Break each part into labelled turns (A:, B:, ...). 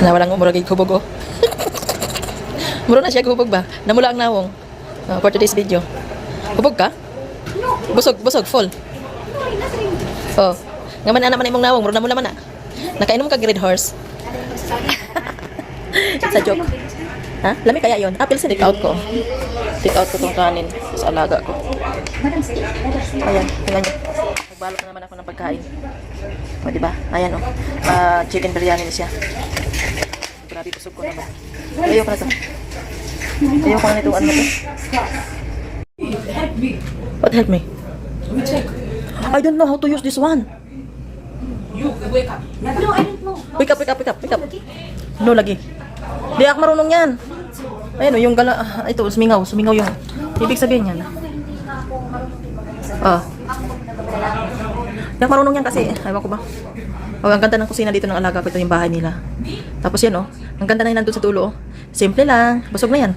A: Na walang umurag hubog oh. Muro na siya hubog ba? Namula ang nawong. Uh, for today's video. Hubog ka? Busog, busog, full. Oh. Nga man na naman imong nawong, muro na mo naman na. Nakainom ka grid horse. It's a joke. Ha? Lami kaya yon? Apple sa take out ko. Take out ko tong kanin sa alaga ko. Ayan, tingnan niyo. Nagbalot na naman ako ng pagkain. O, diba? Ayan, oh. Ah, chicken biryani na siya. Grabe, busog ko naman. Ayoko na to. Ayoko na nitong ano to. What help me? I don't know how to use this one.
B: You wake up.
C: No, I don't know.
A: Pick up, pick up, pick up, pick up. No, lagi. Di ako marunong yan. Ayun, oh, yung gala, ah, ito, sumingaw, sumingaw yung, ibig sabihin yan. Ah. Di ako marunong yan kasi, ayaw ko ba? Oh, ang ganda ng kusina dito ng alaga ko, ito yung bahay nila. Tapos yan, oh, ang ganda na yun nandun sa dulo, oh. Simple lang, busog na yan.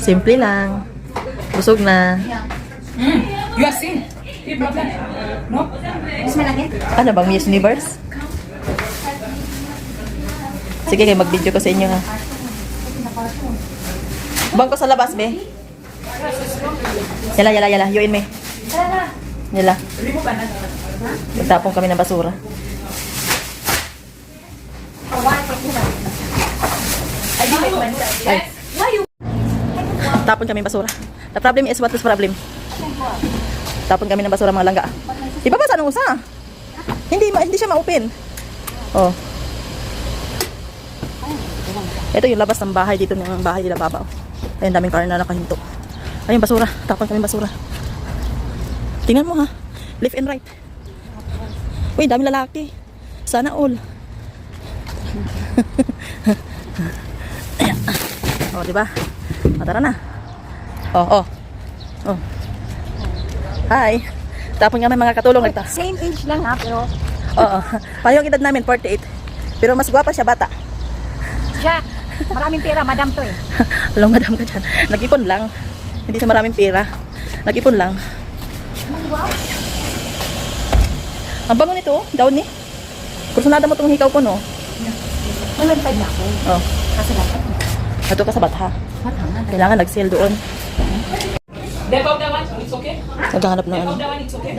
A: Simple lang. Busog na.
B: You are brother. No?
C: Mas malaki?
A: Ano bang Miss Universe? Sige, kayo mag-video ko sa inyo ha. Bangko sa labas, be. Yala, yala, yala. You in me.
C: Tara na.
A: Yala. Magtapong kami ng basura. Ay, tapon kami ng basura. The problem is, what is problem? Tapon kami ng basura mga langga. Ibabasa ng usa. Hindi, hindi siya ma-open. Oh. Ito yung labas ng bahay dito ng bahay nila Papa. oh. Ayun, daming car na nakahinto. Ayun, basura. Tapon kami ng basura. Tingnan mo ha. Left and right. Uy, daming lalaki. Sana all. Oh, di ba? O, tara na. Oh, oh. Oh. Hi. Tapon nga may mga katulong nagta.
C: Same age lang ha, pero
A: Oo. Pareho ang edad namin, 48. Pero mas gwapa siya bata.
C: siya, maraming pera, madam to eh.
A: Alam madam ka dyan. Nag-ipon lang. Hindi sa maraming pera. Nag-ipon lang. Ang bango nito, oh. daon ni. Kursunada mo itong hikaw ko, no?
C: 1.5 na ako.
A: Oh.
C: Kasi dapat,
A: Ato ka sa batha. Kailangan nag-sale doon.
B: The powder one, it's okay.
A: Naghahanap ng ano.
B: Powder one, it's okay.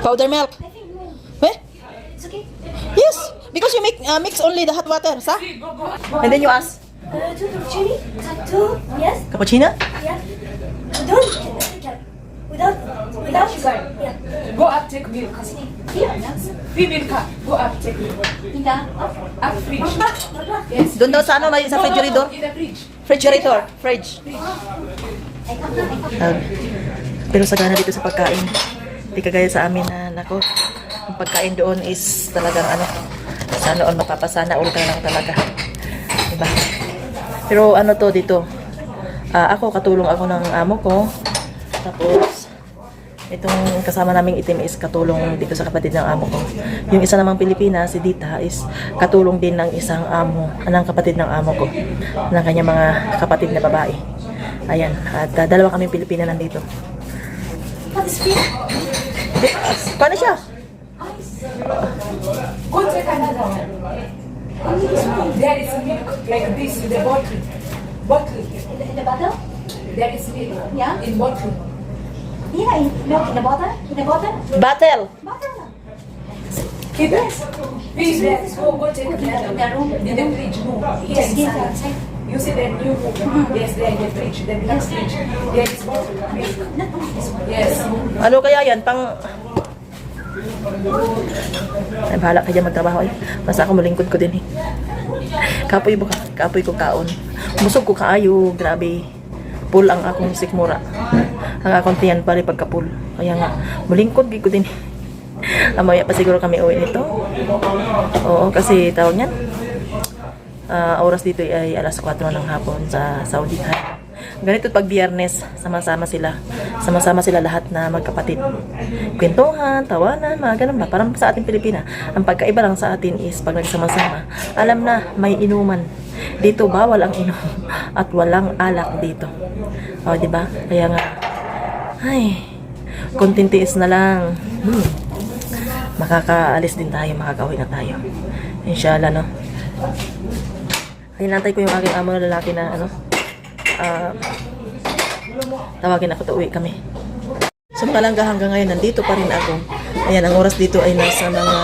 A: Powder milk. Eh?
C: It's okay.
A: Yes. Because you make uh, mix only the hot water, sa? And then you ask,
C: Uh, two cappuccino? Two? Yes?
A: cappuccino?
C: Yeah. Don't. Without, without sugar. Yeah.
B: Go up, take milk.
C: Here.
B: Free milk. Go up, take milk.
C: Tika.
B: Up, fridge. Yes.
A: Doon daw sa ano, may sa refrigerator.
B: In the fridge.
A: Refrigerator. Fridge. Um, pero sagana dito sa pagkain. Hindi kagaya sa amin na, nako, ang pagkain doon is talagang ano, sana all mapapasana all ka lang talaga. Diba? Pero ano to dito, ah, ako, katulong ako ng amo ko. Tapos, itong kasama naming itim is katulong dito sa kapatid ng amo ko. Yung isa namang Pilipina, si Dita, is katulong din ng isang amo, ng kapatid ng amo ko, ng kanyang mga kapatid na babae. Ayan, at ah, dalawa kaming Pilipina nandito.
C: What is fear?
A: Paano siya?
B: Go take another one. There is milk like this in the bottle. Bottle.
C: In the bottle?
B: There is milk.
C: Yeah.
B: In bottle.
C: Yeah, in milk in the bottle? In the bottle?
A: Battle!
C: Bottle na.
B: Yes. Please, let's go, go take
C: In the, in the room.
B: In the fridge, no. Here
C: Just give
B: inside.
C: outside.
B: You see that new Yes, there in the fridge, the black fridge. There is bottle
C: this.
B: Yes.
A: Ano kaya yan? Pang... Ay, bahala ka dyan magtrabaho. Ay, basta ako malingkod ko din eh. Kapoy buka, kapoy ko kaon. Musog ko kaayo, grabe. Full ang akong sikmura. Ang akong tiyan pare pagka-full. Kaya nga, malingkod gid ko din. Amaya pa siguro kami uwi nito. Oo, kasi tawag niyan. Ah, oras dito ay alas 4 ng hapon sa Saudi ha. Ganito pag biyernes, sama-sama sila. Sama-sama sila lahat na magkapatid. Kwentuhan, tawanan, mga ganun ba. Parang sa ating Pilipina. Ang pagkaiba lang sa atin is pag nagsama-sama, alam na may inuman. Dito bawal ang inom at walang alak dito. O, di ba? Kaya nga, ay, konting tiis na lang. Hmm. Makakaalis din tayo, makakauwi na tayo. Inshallah, no? hinantay ko yung aking amo na lalaki na ano. Ah, tawagin ako uwi kami. So palangga hanggang ngayon, nandito pa rin ako. Ayan, ang oras dito ay nasa mga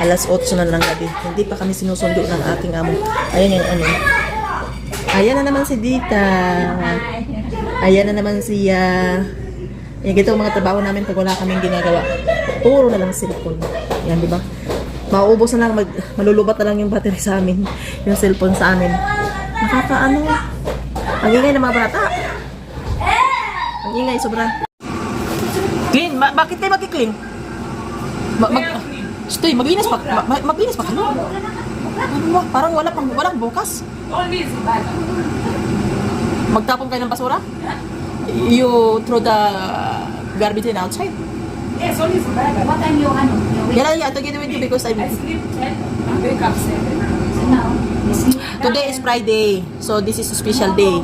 A: alas 8 na ng gabi. Hindi pa kami sinusundo ng aking amo. Ayan yung ano. Ayan na naman si Dita. Ayan na naman siya. Yan, ganito ang mga trabaho namin pag wala kaming ginagawa. Puro na lang cellphone. Yan, di ba? Mauubos na lang, mag, malulubat na lang yung battery sa amin. Yung cellphone sa amin. Nakakaano. Ang ingay ng mga bata. Ang ingay, sobra. Clean? Ba- bakit kayo mag-clean? Ma- mag Stoy, maglinis pa, ma- ma- maglinis pa kayo. Ano? Parang wala pang walang bukas.
B: Bad.
A: Magtapon kayo ng basura? You throw the garbage in outside?
B: Yes, only is bad.
C: What time you, ano,
A: Yeah, yeah, together with you because I
B: I sleep 10, I wake up 7.
A: Today is Friday, so this is a special day.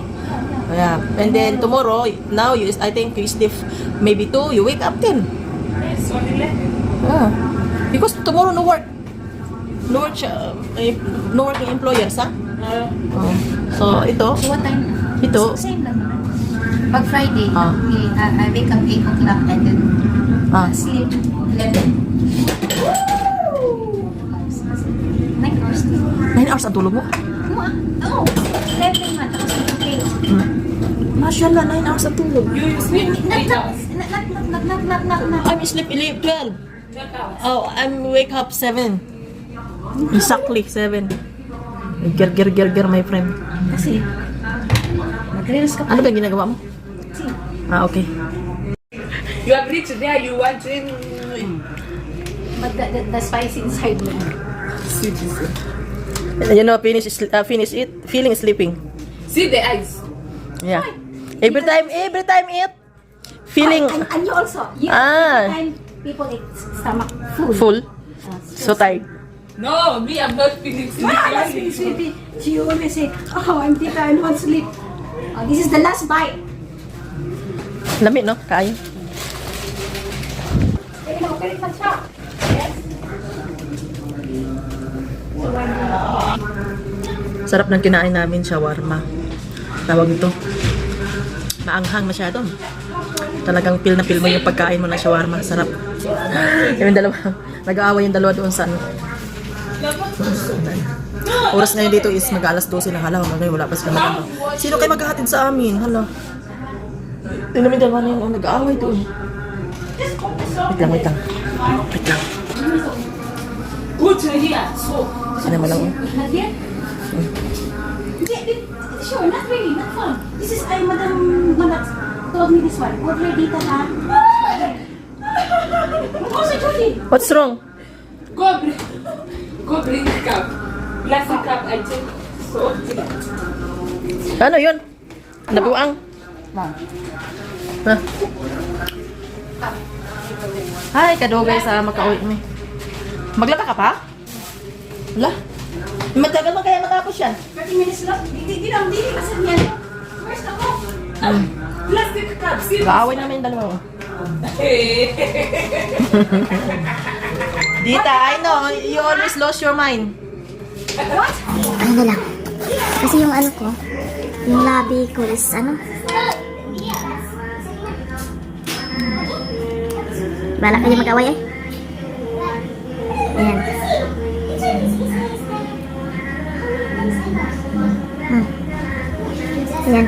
A: Yeah. And then tomorrow, now you I think you sleep maybe 2, you wake up 10.
B: Yes, only 11.
A: Yeah. Because tomorrow no work. No work siya, eh, no working employers, ha?
B: Uh,
A: Oh. So, ito,
C: So what time?
A: Ito.
C: Same lang naman. Pag Friday,
A: Ah.
C: okay, I, I wake up 8 o'clock and then
A: ah,
C: sleep 11. Nine hours sleep.
A: 9 hours ang tulog mo.
C: Oo. 11 man. Tapos okay.
A: Mashallah, 9 hours ang tulog.
B: you, you sleep
C: Not,
B: 8
C: not,
B: hours.
C: not, not, not, not, not, not, not.
A: I'm sleep 11, 12.
B: 12 hours.
A: Oh, I'm wake up 7. Exactly, 7. Ger, ger, ger, ger, my friend.
C: Kasi, mag-reels ka pa.
A: Ano ba yung ginagawa mo? Ah, okay.
B: You have reached there, you want to.
C: But the, the, the spice inside mo.
A: You know, finish, uh, finish it, feeling sleeping.
B: See the eyes.
A: Yeah. Every time, every time eat, feeling
C: And, and you also, you,
A: Ah.
C: every time people eat stomach full.
A: full,
C: Uh,
A: so tired.
B: No, me, I'm not feeling
C: Ah,
B: sleepy.
C: sweetie, sweetie. She always say, oh, I'm tita, I want sleep. Oh, this is the last bite.
A: Lamig, no? Kaya.
C: Very no, very much siya.
A: Sarap ng kinain namin, shawarma. Tawag ito. Maanghang masyado. Talagang feel na feel mo yung pagkain mo ng shawarma. Sarap. yung dalawa, nag-aaway yung dalawa doon sa ano. Oras ngayon dito is mag-alas 12 na hala. Ngayon wala pa sila maganda. Sino kayo maghahatid sa amin? Hala. Yung dalawa na yun. Nag-aaway doon. Wait lang, wait lang. Wait lang. Ano mo lang.
C: di- Sure, not really, not fun. This is, ay, Madam Manat told me this one. Order. Oh, si Judy.
A: What's wrong?
B: go bring, go bring the cup. Plastic cup, I take. So,
A: Ano yun? Nabuang? Ha? Hi, kadugay sa makauwi mo. Maglaba ka pa? Wala. Matagal mo kaya matapos yan?
C: 30 minutes lang. Di, di, di lang, di, di, kasi yan. Where's the coke?
B: plastic cup.
A: Kaaway namin yung dalawa. oh. Dita, I know, you always lost your mind.
D: ano na lang. Kasi yung ano ko, yung labi ko is ano. Bala kayo mag-away eh. Ayan.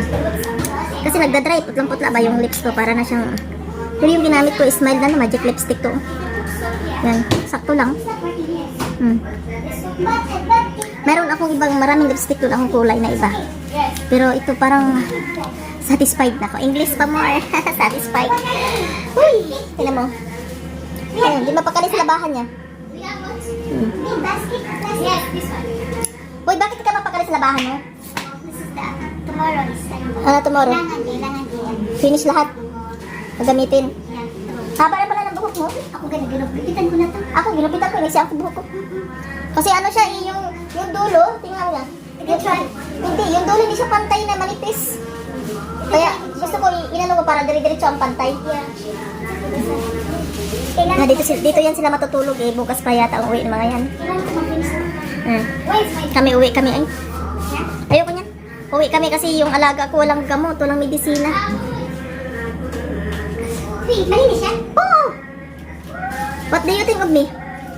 D: Kasi nagda-dry, putlang-putla ba yung lips ko para na siyang... Pero yung ginamit ko is mild na na magic lipstick to. Ayan, sakto lang. Hmm. Meron akong ibang maraming lipstick doon akong kulay na iba. Pero ito parang satisfied na ako. English pa more. satisfied. Uy! Tignan mo. Ayun, di mapakali sa labahan niya. Hmm. Uy, bakit ka mapakali sa labahan mo?
E: Tomorrow is
D: Ano tomorrow?
E: kailangan, kailangan yan.
D: Finish lahat. Gagamitin. Haba na pala ng buhok mo.
E: Ako ganun, ginupitan ko na to.
D: Ako, ginupitan ko. Nagsi ang buhok ko. Kasi ano siya, eh, yung, yung dulo, tingnan mo nga. Yung, hindi, yung dulo hindi siya pantay na manipis. Kaya gusto ko, inano ko para dire-diretso ang pantay. Na dito, dito yan sila matutulog eh. Bukas pa yata ang uwi ng mga yan. Hmm. Kami uwi kami ay. Niyan. Uwi kami kasi yung alaga ko walang gamot, walang medisina.
E: Malinis siya?
D: Oo! What do you think of me?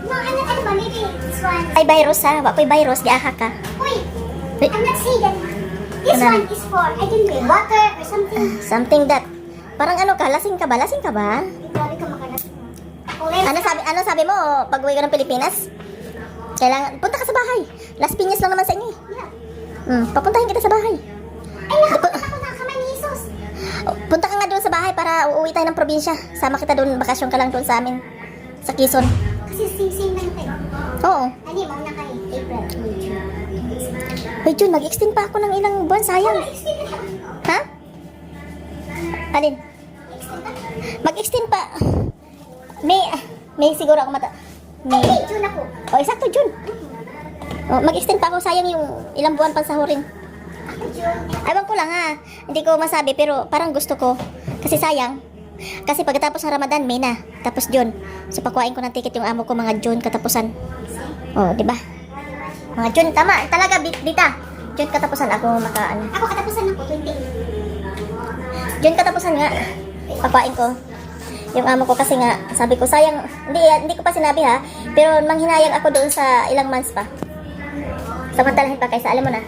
E: No, ano, ano ba? Maybe this one.
D: Ay, virus ha. Wakoy virus, giahak ka.
E: Wait,
D: Wait.
E: I'm not saying that. This
D: Ano?
E: one is for, I don't know, water or something.
D: Something that... Parang ano ka, lasing ka ba? Lasing ka ba?
E: Grabe ka makalat. Okay,
D: Ano sabi, ano sabi mo pag uwi ka ng Pilipinas? Kailangan, punta ka sa bahay. Las Piñas lang naman sa inyo eh. Hmm, papuntahin kita sa bahay.
E: Ay, nakapunta ako na kamay ni Jesus.
D: Oh, Punta ka nga doon sa bahay para uuwi tayo ng probinsya. Sama kita doon, bakasyon ka lang doon sa amin. Sa Quezon.
E: Kasi sing-sing lang tayo.
D: Oo.
E: Ano, mauna kay April. May June.
D: Hoy, Jun, nag-extend pa ako ng ilang buwan. Sayang. Ha? Alin? Mag-extend pa. May, may siguro ako mata... May...
E: Hey, June ako.
D: Oh, eksakto, Jun. Oh, mag-extend pa ako. Sayang yung ilang buwan pansahurin.
E: Ako, June.
D: Ewan ko lang ha. Hindi ko masabi pero parang gusto ko. Kasi sayang. Kasi pagkatapos ng Ramadan, May na. Tapos June. So pakuhain ko ng ticket yung amo ko mga June katapusan. Oh, di ba? Mga June, tama. Talaga, Dita. June katapusan ako maka ano.
E: Ako katapusan ako, 20.
D: June katapusan nga. Pakuhain ko. Yung amo ko kasi nga, sabi ko, sayang, hindi, hindi ko pa sinabi ha, pero manghinayang ako doon sa ilang months pa. Samantalahin pa kaysa, alam mo na.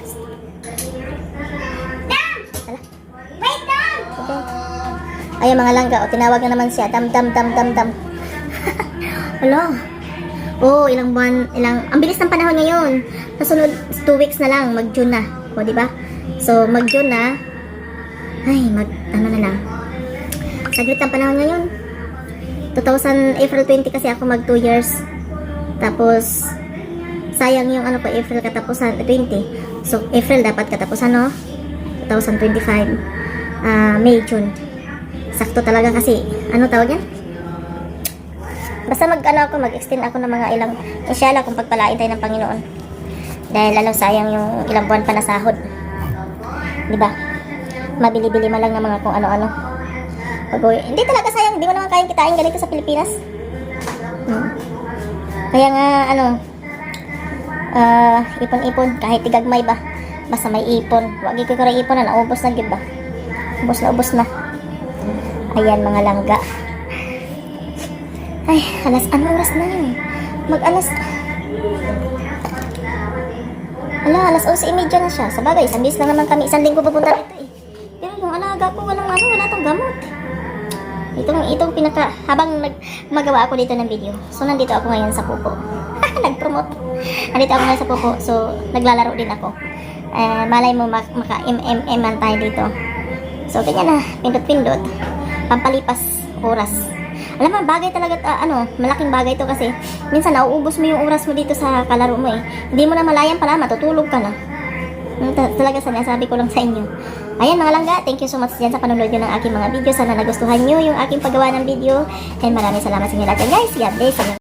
D: Ala.
E: Wait, Dam!
D: Okay. Ay, mga langga, o, tinawag na naman siya. Dam, dam, dam, dam, dam. Oo, oh, ilang buwan, ilang, ang bilis ng panahon ngayon. Kasunod, two weeks na lang, mag-June na. O, di ba? So, mag-June na. Ay, mag, ano na lang. Saglit ang panahon ngayon. 2000, April 20 kasi ako mag 2 years. Tapos, sayang yung ano ko, April katapusan, eh, 20. So, April dapat katapusan, no? 2025. Ah, May, June. Sakto talaga kasi, ano tawag yan? Basta mag, ano ako, mag-extend ako ng mga ilang, inshallah kung pagpalain tayo ng Panginoon. Dahil ano, sayang yung ilang buwan pa na sahod. Di ba? Mabili-bili man lang ng mga kung ano-ano. Pag hindi talaga sayang, hindi mo naman kayang kitain ganito sa Pilipinas. Hmm. Kaya nga, ano, ah, ipon-ipon, kahit tigagmay ba, basta may ipon. Wag ko kara ipon na, naubos na, gid ba? Ubos na, ubos na. Ayan, mga langga. Ay, alas, ano oras na yun? Mag-alas... Ala, alas 11.30 na siya. Sa bagay, isang bis lang naman kami. Isang linggo pupunta dito eh. Pero yung alaga ko, walang ano, wala tong gamot. Itong, itong pinaka, habang nag, magawa ako dito ng video. So, nandito ako ngayon sa pupo. Nag-promote. Nandito ako ngayon sa pupo. So, naglalaro din ako. Eh, malay mo, mak- maka-MM man tayo dito. So, ganyan na. Pindot-pindot. Pampalipas oras. Alam mo, bagay talaga, ah, ano, malaking bagay to kasi minsan nauubos mo yung oras mo dito sa kalaro mo eh. Hindi mo na malayan pala, matutulog ka na. Mm, ta- talaga sinasabi ko lang sa inyo. Ayan mga langga, thank you so much dyan sa panonood nyo ng aking mga video. Sana nagustuhan nyo yung aking paggawa ng video. And maraming salamat sa inyo lahat. And guys, God bless.